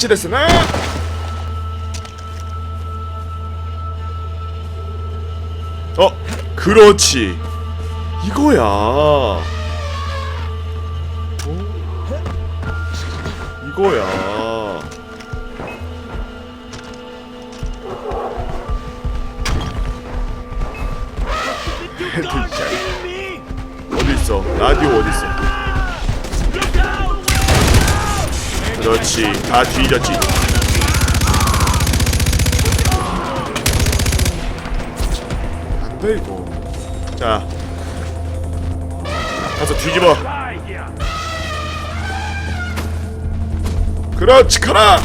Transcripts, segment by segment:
색칠했으나? 어 그렇지. 이거야. 어? 이거야. 어디 있어? 라디오 어디 있어 그렇지. 다 뒤졌지. 안돼 이거. 자. 가서 뒤집어. 그렇지 가라!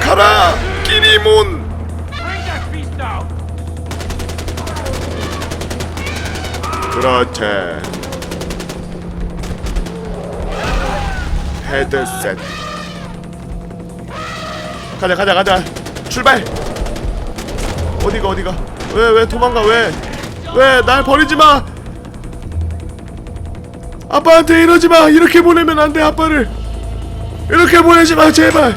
가라! 끼리몬 그렇지 헤드셋. 가자 가자 가자. 출발. 어디가 어디가? 왜 왜 도망가 왜? 왜 날 버리지 마! 아빠한테 이러지 마! 이렇게 보내면 안 돼 아빠를. 이렇게 보내지 마 제발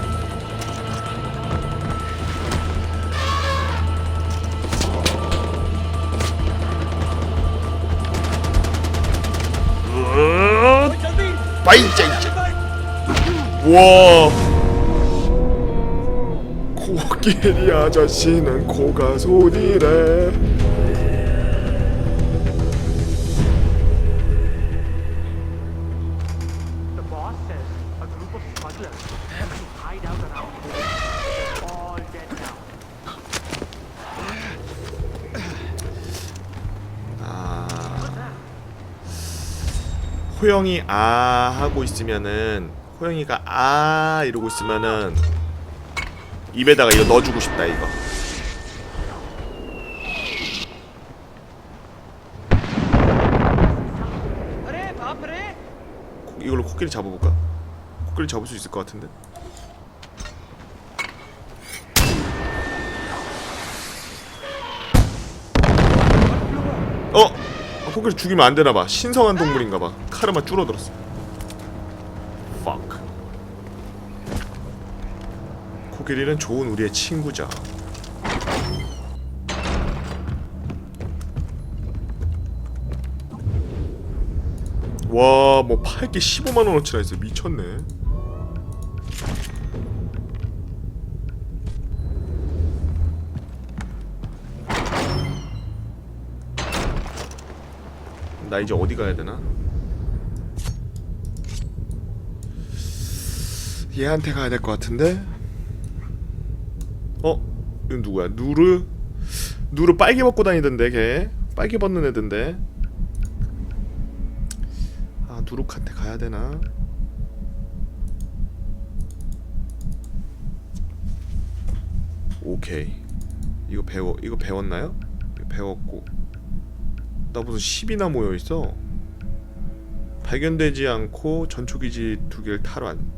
와 코끼리 아저씨는 코가 now. 호영이 아 하고 있으면은 호영이가 아 이러고 있으면은 입에다가 이거 넣어주고 싶다 이거 코- 이걸로 코끼리 잡아볼까? 코끼리 잡을 수 있을 것 같은데 어? 아, 코끼리 죽이면 안 되나 봐. 신성한 동물인가 봐. 카르마 줄어들었어. Fuck. 코끼리는 좋은 우리의 친구자. 와, 뭐 팔게 15만 원어치나 있어. 미쳤네. 나 이제 어디 가야 되나? 얘한테 가야 될 것 같은데? 어? 이건 누구야? 누르? 누르 빨개 벗고 다니던데 걔 빨개 벗는 애던데 아 누룩한테 가야 되나? 오케이 이거 배워 이거 배웠나요? 배웠고 나 무슨 10이나 모여 있어. 발견되지 않고 전초기지 두 개를 탈환.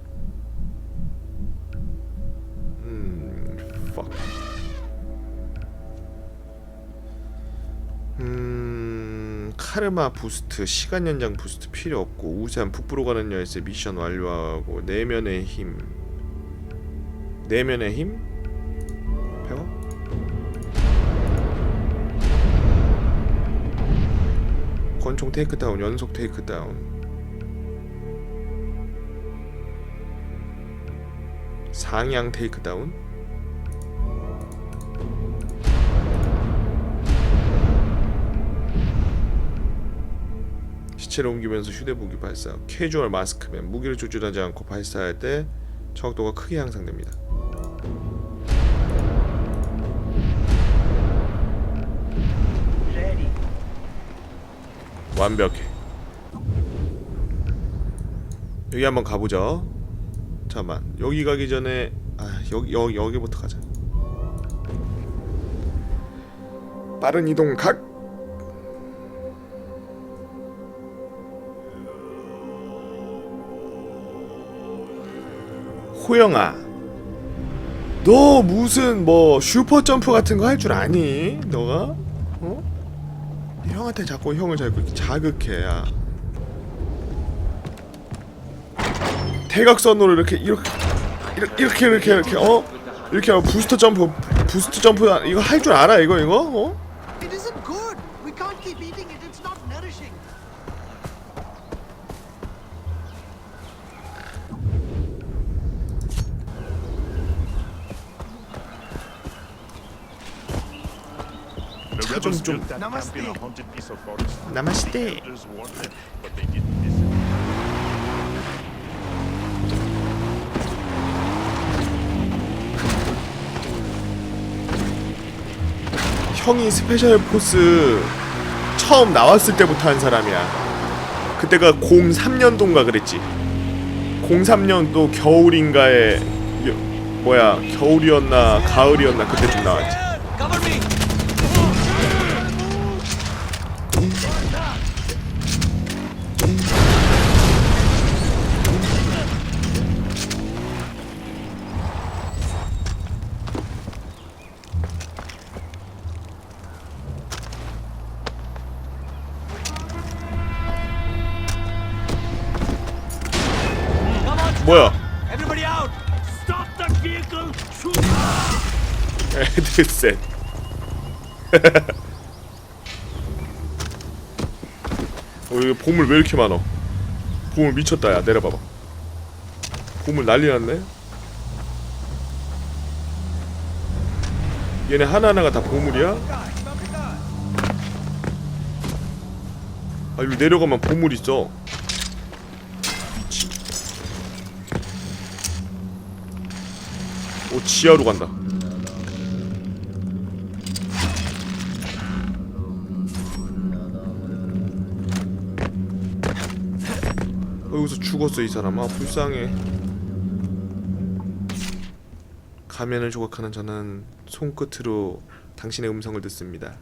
카르마 부스트, 시간 연장 부스트 필요 없고 우세한 북부로 가는 열쇠 미션 완료하고 내면의 힘. 내면의 힘? 배워? 권총 테이크다운 연속 테이크다운 상향 테이크다운 시체를 옮기면서 휴대무기 발사 캐주얼 마스크맨 무기를 조준하지 않고 발사할 때 정확도가 크게 향상됩니다. 완벽해. 여기 한번 가보자. 잠만 여기 가기 전에 아 여기 여기 여기부터 가자. 빠른 이동 각. 호영아, 너 무슨 뭐 슈퍼 점프 같은 거 할 줄 아니? 너가? 어? 형한테 자꾸 형을 자꾸 자극해 야 대각선으로 이렇게 이렇게 이렇게 이렇게 이렇게 이렇게 어 이렇게 하면 부스터 점프 부스트 점프 이거 할 줄 알아 이거 이거 어? 좀, listen. 형이 스페셜 포스 처음 나왔을 때부터 한 사람이야. 그때가 03년도인가 그랬지. 03년도 겨울인가에 여- 뭐야 겨울이었나 가을이었나 그때쯤 나왔지. 셋. 어, 여기 보물 왜 이렇게 많어? 보물 미쳤다, 야. 내려봐봐. 보물 난리 났네? 얘네 하나하나가 다 보물이야? 아, 여기 내려가면 보물 있어. 미친. 오, 지하로 간다. 죽었어 이 사람. 아 불쌍해. 가면을 조각하는 저는 손끝으로 당신의 음성을 듣습니다.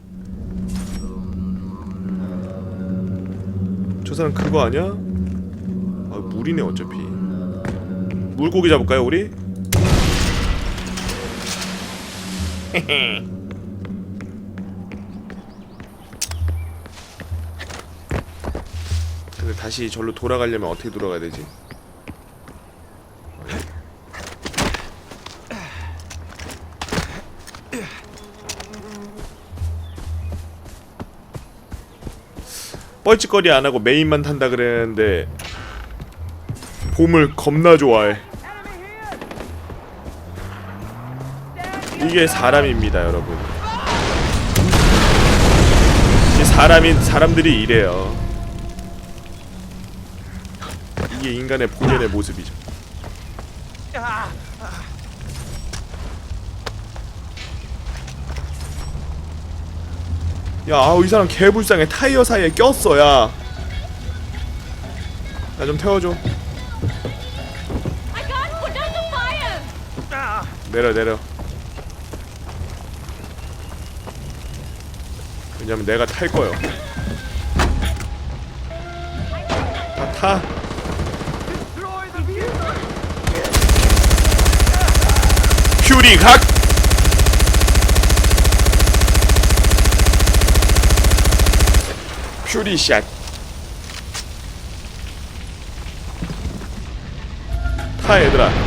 저 사람 그거 아니야? 아 물이네 어차피. 물고기 잡을까요 우리? 근데 다시 절로 돌아가려면 어떻게 돌아가야 되지? 뻘짓거리 안 하고 메인만 탄다 그랬는데 봄을 겁나 좋아해. 이게 사람입니다, 여러분. 사람인 사람들이 이래요. 이게 인간의 본연의 모습이죠. 야, 아우 이 사람 개불쌍해. 타이어 사이에 꼈어, 야. 나 좀 태워줘. 내려, 내려. 왜냐면 내가 탈 거요. 다 타. 퓨리 각. 퓨리 샷. 타 얘들아.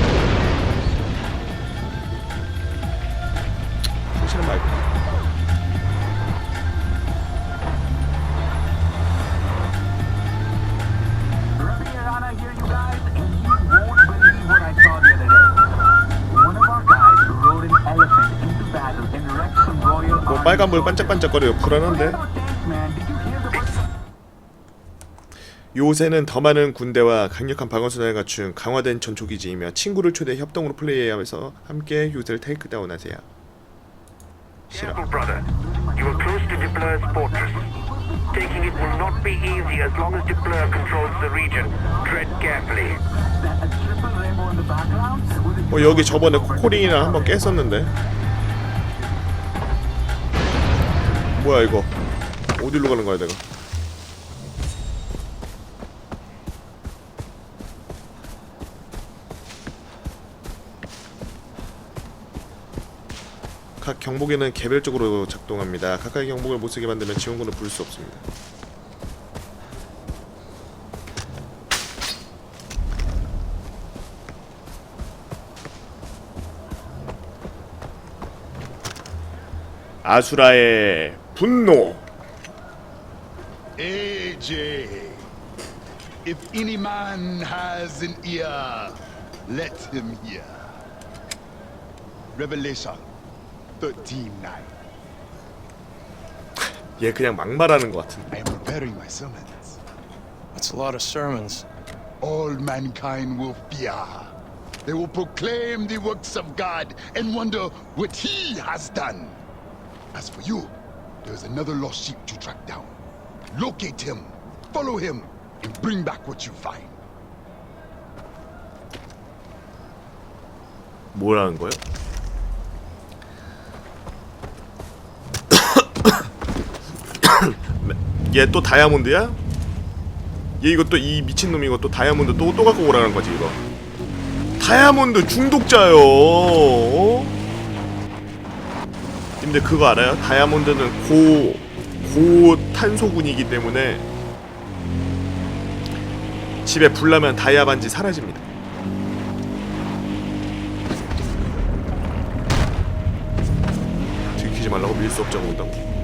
빨간불. 반짝반짝거려요. 불안한데. Oh? 요새는 더 많은 군대와 강력한 방어수단을 갖춘 강화된 전초기지이며 친구를 초대해 협동으로 플레이하면서 함께 요새를 테이크다운하세요. 싫어. Taking it will not be easy as long as controls the region. Tread carefully. 어 여기 저번에 코코링이랑 한번 깼었는데. 뭐야 이거 어디로 가는 거야 내가 각 경보기는 개별적으로 작동합니다. 각각의 경보기를 못쓰게 만들면 지원군을 부를 수 없습니다. 아수라의 분노 AJ, if any man has an ear, let him hear. Revelation 13 9. 얘 그냥 막말하는 것 같은데 I am preparing my sermons. That's a lot of sermons. All mankind will fear. They will proclaim the works of God and wonder what He has done. As for you, there is another lost sheep to track down. Locate him, follow him, and bring back what you find. 뭐라는 거예요? 얘 또 다이아몬드야? 얘또이 미친놈 또 다이아몬드 또 또 갖고 오라는 거지 이거 다이아몬드 중독자요 어? 근데 그거 알아요? 다이아몬드는 고 고탄소군이기 때문에 집에 불 나면 다이아 반지 사라집니다 들키지 말라고 밀수 없자고 온다고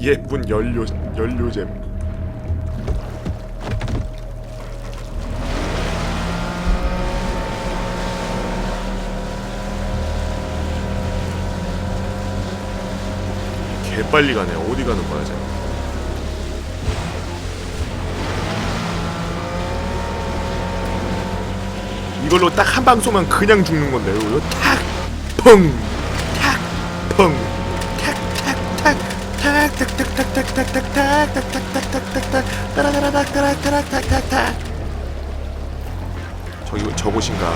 예쁜 연료 연료잼 개 빨리 가네 어디 가는 거야 쟤 이걸로 딱 한 방 쏘면 그냥 죽는 건데 이거 탁! 펑! 탁! 펑! 탁! 탁! 탁! 탁! 탁! 탁! 탁! 탁! 탁! 탁! 탁! 탁! 탁! 탁! 탁! 탁! 따라라라락 따라따라 탁! 탁! 탁! 저기 저곳인가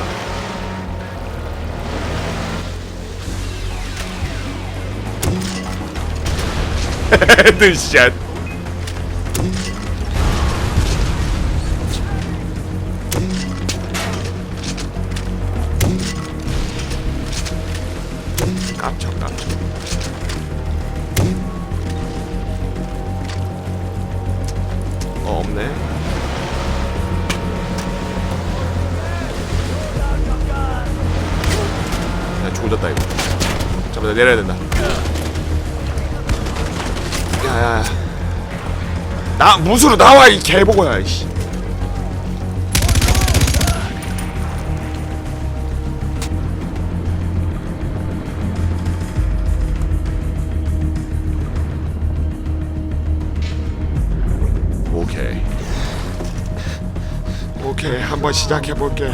헤드샷 나 무수로 나와 이 개보고야 이씨. 오케이. 오케이 한번 시작해 볼게.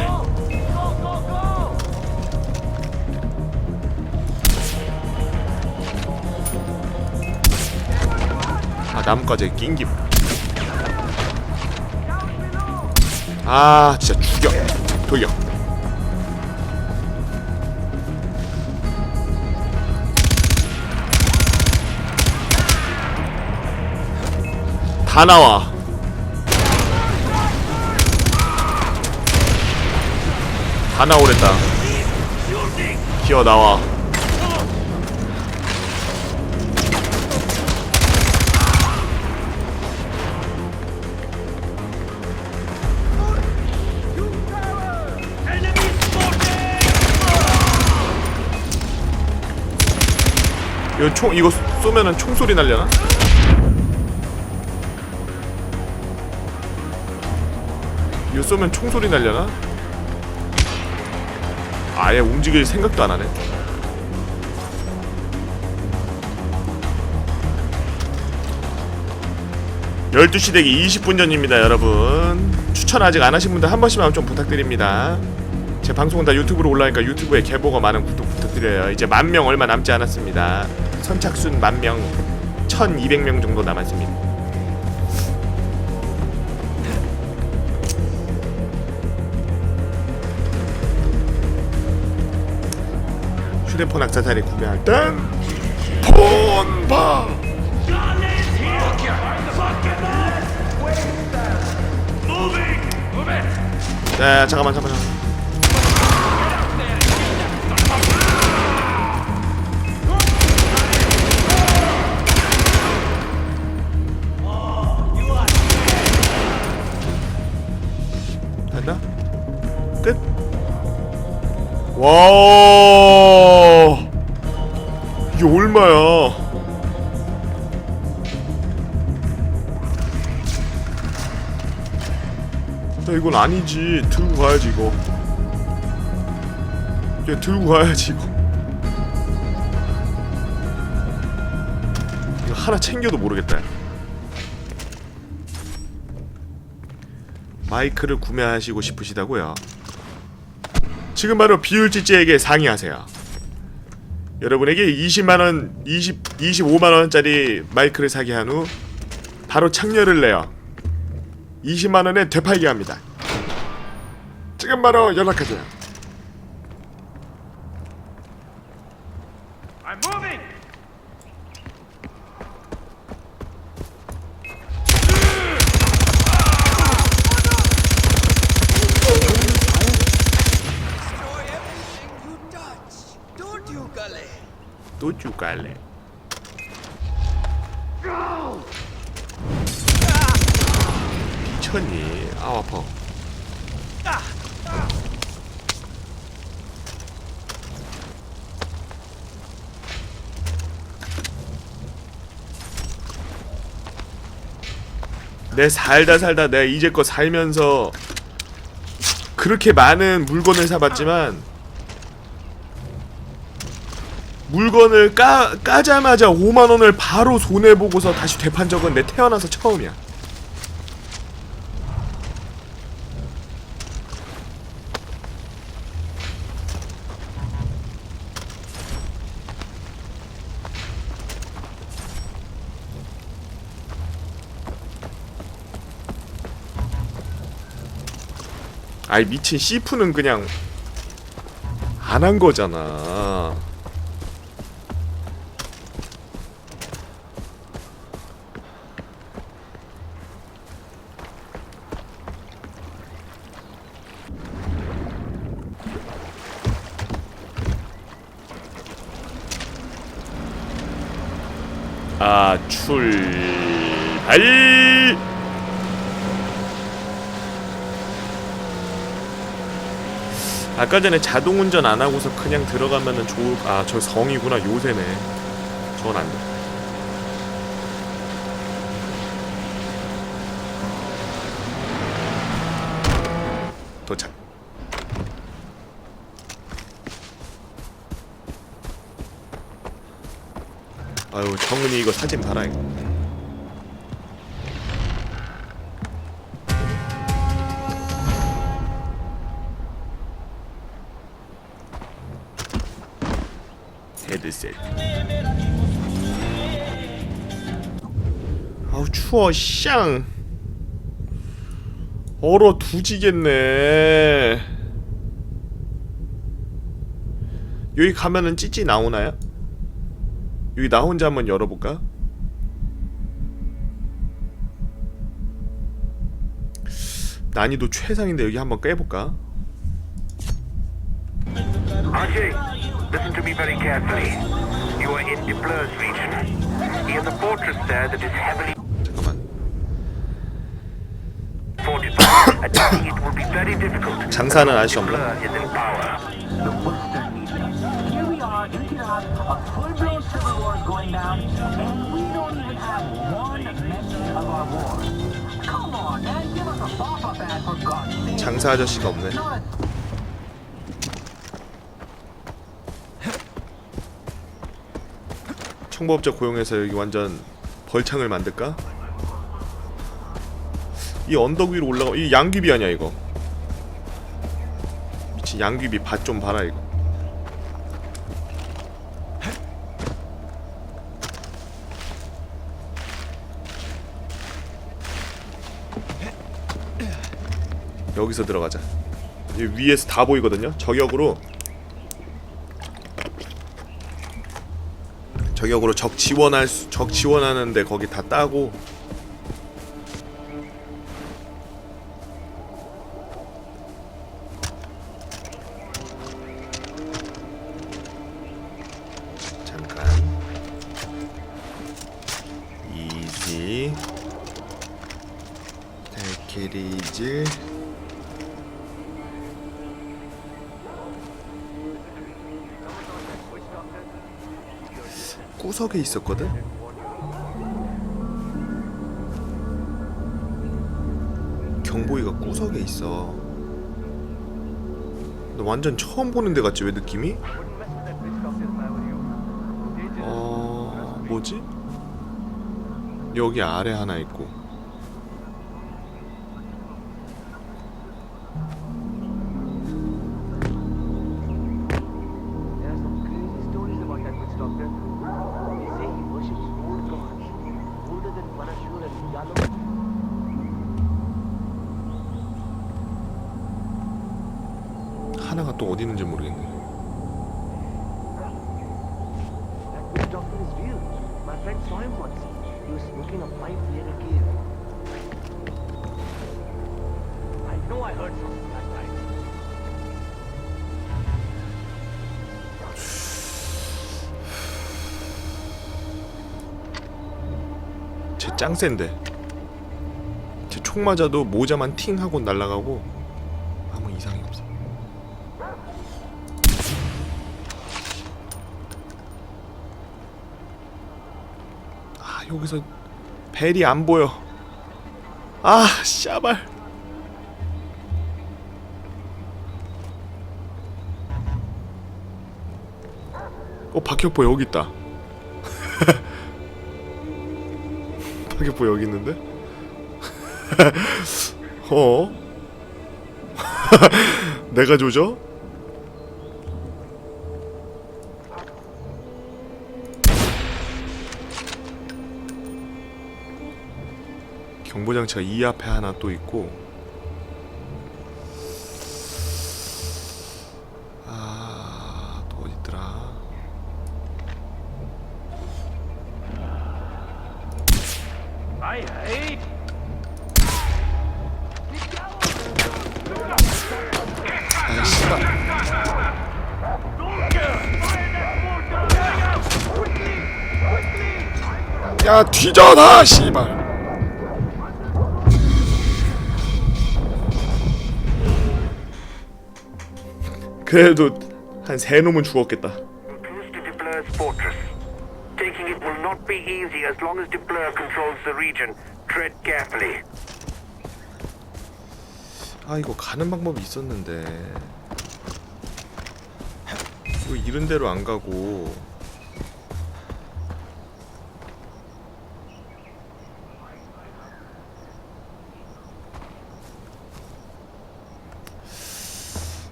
아 나뭇가지에 낑김 아 진짜 죽여. 돌려. 다 나와. 다 나오랬다. 기어 나와 이거 총 이거 쏘면은 총소리 날려나? 이거 쏘면 총소리 날려나? 아예 움직일 생각도 안 하네. 열두 시 대기 20분 전입니다, 여러분. 추천 아직 안 하신 분들 한 번씩만 좀 부탁드립니다. 제 방송은 다 유튜브로 올라가니까 유튜브에 개보가 많은 구독 부탁드려요. 이제 만 명 얼마 남지 않았습니다. 선착순 만 명, 1,200명 정도 남았습니다. 휴대폰 악세사리 구매할 땐 폰바 자 잠깐만 잠깐만 잠깐만 와 이게 얼마야? 야 이건 아니지. 들고 가야지 이거. 야 들고 가야지 이거. 이거 하나 챙겨도 모르겠다. 야. 마이크를 구매하시고 싶으시다고요? 지금 바로 비율찌찌에게 상의하세요 여러분에게 20만원 20, 25만원짜리 마이크를 사게 한 후 바로 창렬을 내요 20만원에 되팔게 합니다. 지금 바로 연락하세요. 또 쭉갈래. 미쳤니? 아 아파. 내 살다 살다 내가 이제껏 살면서 그렇게 많은 물건을 사봤지만 물건을 까, 까자마자 5만원을 바로 손해보고서 다시 되판 적은 내 태어나서 처음이야. 아이 미친 시프는 그냥 안 한 거잖아 아 출발! 아까 전에 자동 운전 안 하고서 그냥 들어가면은 좋을 아 저 성이구나 요새네. 저건 안돼. 도착 아유 정은이 이거 사진 이거. 헤드셋. 아우 추워 쌍 얼어 두지겠네. 여기 가면은 찌찌 나오나요? 여기 나 혼자 한번 열어볼까? 난이도 최상인데 여기 한번 깨볼까? Archie, listen to me very carefully. You are in Dipler's region. He has a fortress there that is heavily 잠깐만 fortified. and I think it will be very difficult. 장사는 아저씨 없나? Dipler is in power. the Western Region. Here we are in Iraq, a 장사 아저씨가 없네. 청법자 고용해서 여기 완전 벌창을 만들까? 이 언덕 위로 올라가 이 양귀비 아니야 이거? 미친 양귀비 밭 좀 봐라 이거 여기서 들어가자. 이 위에서 다 보이거든요. 저격으로. 저격으로 적 지원할 수, 적 지원하는데 거기 다 따고 구석에 있었거든? 경보이가 구석에 있어 너 완전 처음 보는 데 같지 왜 느낌이? 어... 뭐지? 여기 아래 하나 있고 짱 센데. 쟤총 맞아도 모자만 팅 하고 날아가고 아무 이상이 없어. 아 여기서 벨이 안 보여. 아 씨발. 어 박혁보 여기 있다 박혁보 여기 있는데? 어? 내가 조져? 경보장치가 이 앞에 하나 또 있고 씨발 야 뒤져 나 씨발. 그래도 한 세 놈은 죽었겠다 not be easy as long as Depler controls the region. Tread carefully. 아 이거 가는 방법이 있었는데 이거 이런 대로 안 가고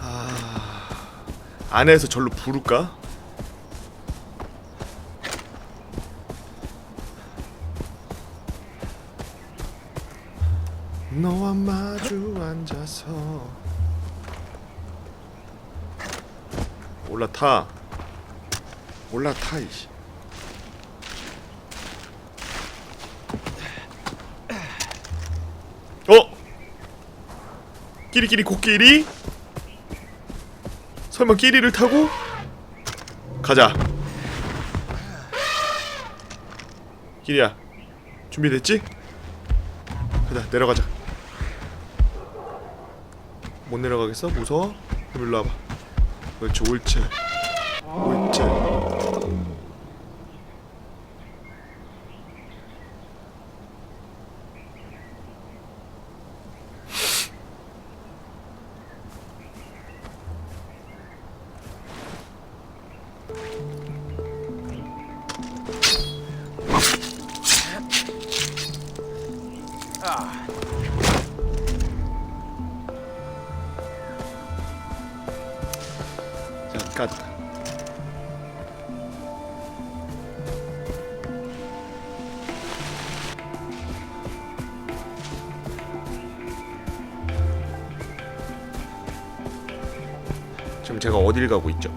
아 안에서 절로 부를까? 너와 마주 앉아서 올라타 올라타 이씨 어? 끼리끼리 코끼리? 설마 끼리를 타고? 가자 끼리야 준비됐지? 가자 내려가자 못 내려가겠어? 무서워? 일로 와봐 그렇지 옳지 제가 어딜 가고 있죠?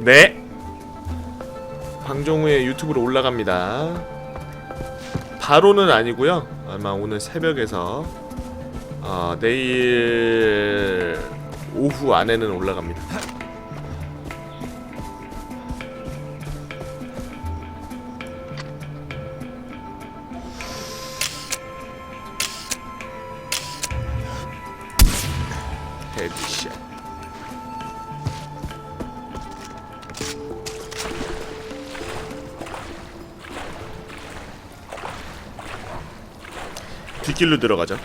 네. 방종우의 유튜브로 올라갑니다. 바로는 아니고요. 아마 오늘 새벽에서 어, 내일 오후 안에는 올라갑니다. 뒷길로 들어가자.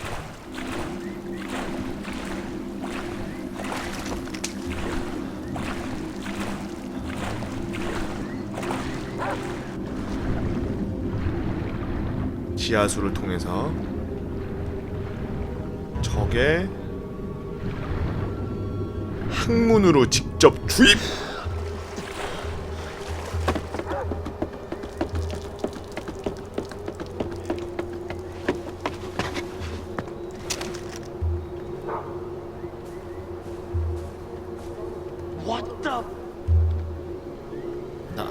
지하수를 통해서 적의 항문으로 직접 주입.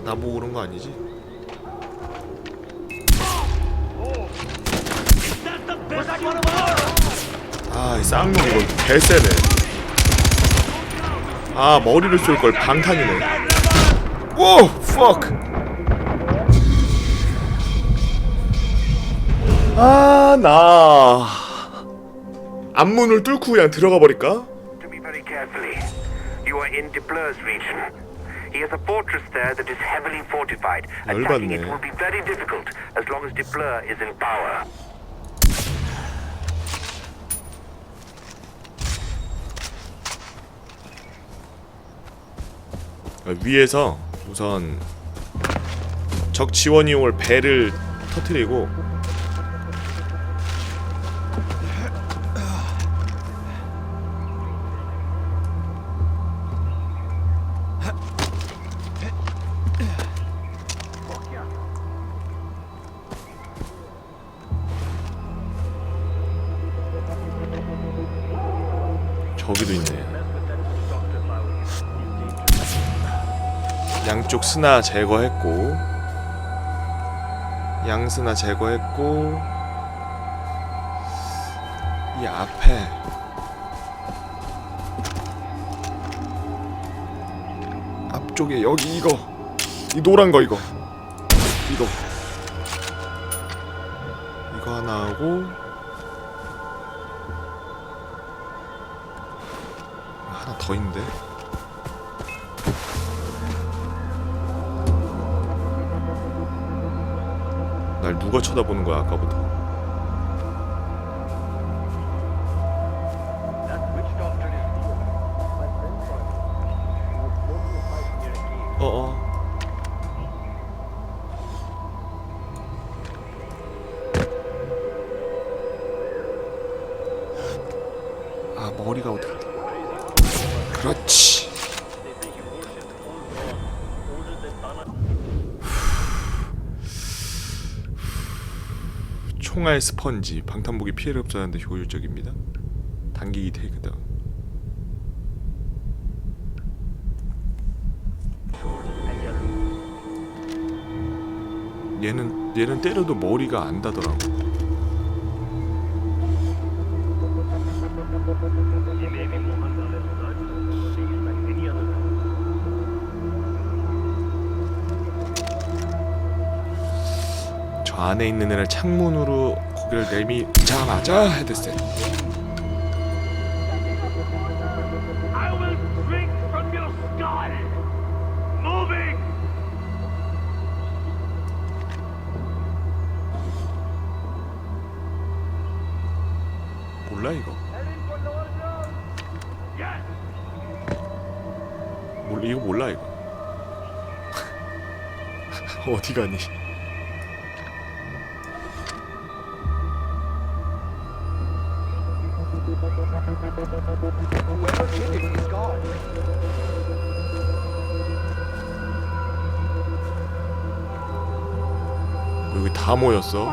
나 나보고 그런 거 아니지? 아, 이 쌍놈 이거 개쎄네. 아, 머리를 쏠 걸 방탄이네. 오, fuck. 아, 나 앞문을 뚫고 그냥 들어가 버릴까? He has a fortress there that is heavily fortified. Attacking it will be very difficult as long as Depleur is in power. 위에서 우선 적 지원이 올 배를 터트리고 양쪽 스나 제거했고 양스나 제거했고 이 앞에 앞쪽에 여기 이거 이 노란 거 이거 이거. 이거 하나 하고 날 누가 쳐다보는 거야 아까부터 총알 스펀지 방탄복이 피해를 흡수하는데 효율적입니다 당기기 테이크다운 얘는 얘는 때려도 머리가 안 닿더라고. 안에 있는 애를 창문으로 고개를 내미자마자 헤드셋. 몰라 이거. Yes. 몰 이거 몰라 이거. 어디 가니? 모였어.